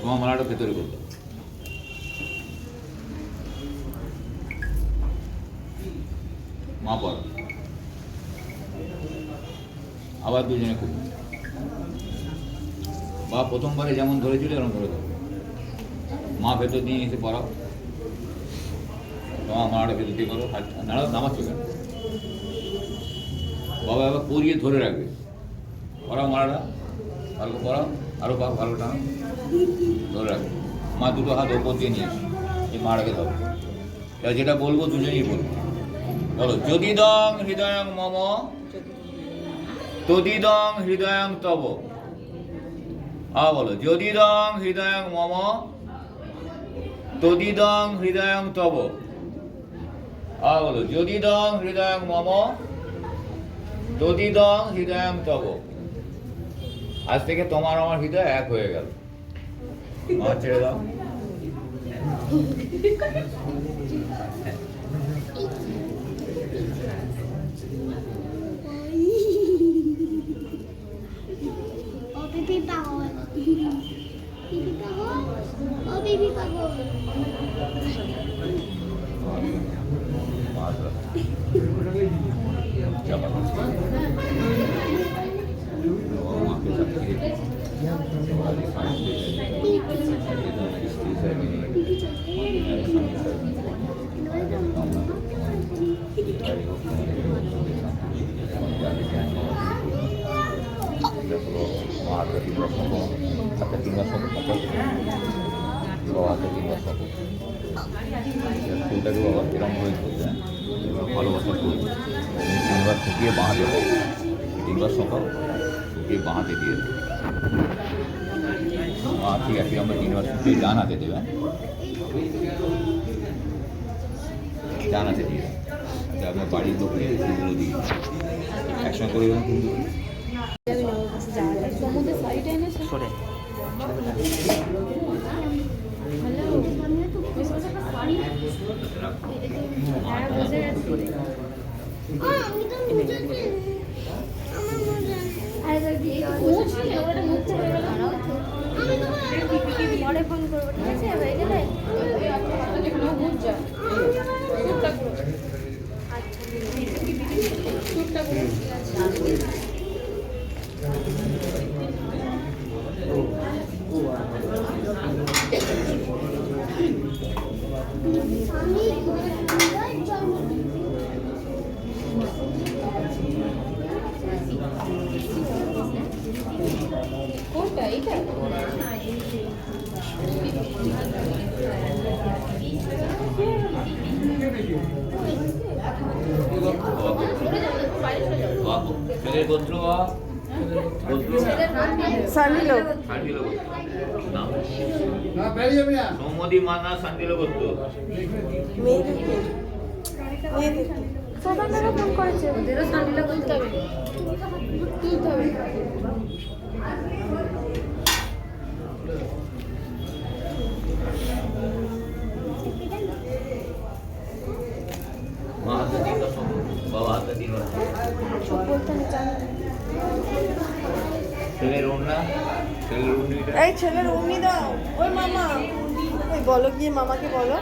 তোমার মালাটা ভেতরে করতো মা আবার দুজনে খুব। বা প্রথমবারে যেমন ধরেছিল, এরকম ধরে। দেবো মা ভেতর দিয়ে এসে পড়াও। তোমার মালাটা ভেতর দিয়ে করো। হাত নাড়াও নামাচ্ছ কেন? বাবা এবার পরিয়ে ধরে রাখবে। পড়াও মালাটা ভালো পড়াও। আরও পা ভালো টানো ধরে রাখবে মা দুটো হাত ওপর দিয়ে নিয়ে আসো এই মাটাকে ধরো। এবার যেটা বলব দুজনেই বলব। বলো যদি দং হৃদয়ং মম, তদিদং হৃদয়ং তব। আ বলো যদি দং হৃদয়ং মম, তদিদং হৃদয়ং তব। আ বলো যদি দং হৃদয়ং মম তদি দং হৃদয়ং তব। আজ থেকে তোমার আমার হৃদয় এক হয়ে গেল। আমার ছেড়ে দাও। ও পিপি ফুলটাকে বাবা এরকম হয়ে চলছে ভালোবাসা ফুল তিনবার ফুটিয়ে বাঁহাতে হবে তিনবার সকাল ফুটিয়ে বাঁহাতে দিয়ে দেবে হ্যাঁ ঠিক আছে, আমরা তিনবার জানাতে দেবেন জানাতে দিয়ে। আচ্ছা আপনার বাড়ির লোককে ফুলগুলো দিয়ে একসঙ্গে করে দেবেন ফুলগুলো পরে ফোন করব ঠিক আছে? হয়ে গেলে? বুঝ ছেলের গোত্র সানিলো শান্তিল সৌমদি মানা গোত্র ফোন করেছে। ওদেরও শান্তিটা তুলতে হবে। তুলতে হবে। ছেলের ওড়না? ছেলের উন্নিটা এই ছেলের উন্নি দাও। ওই মামা। ওই বলো গিয়ে মামাকে বলো।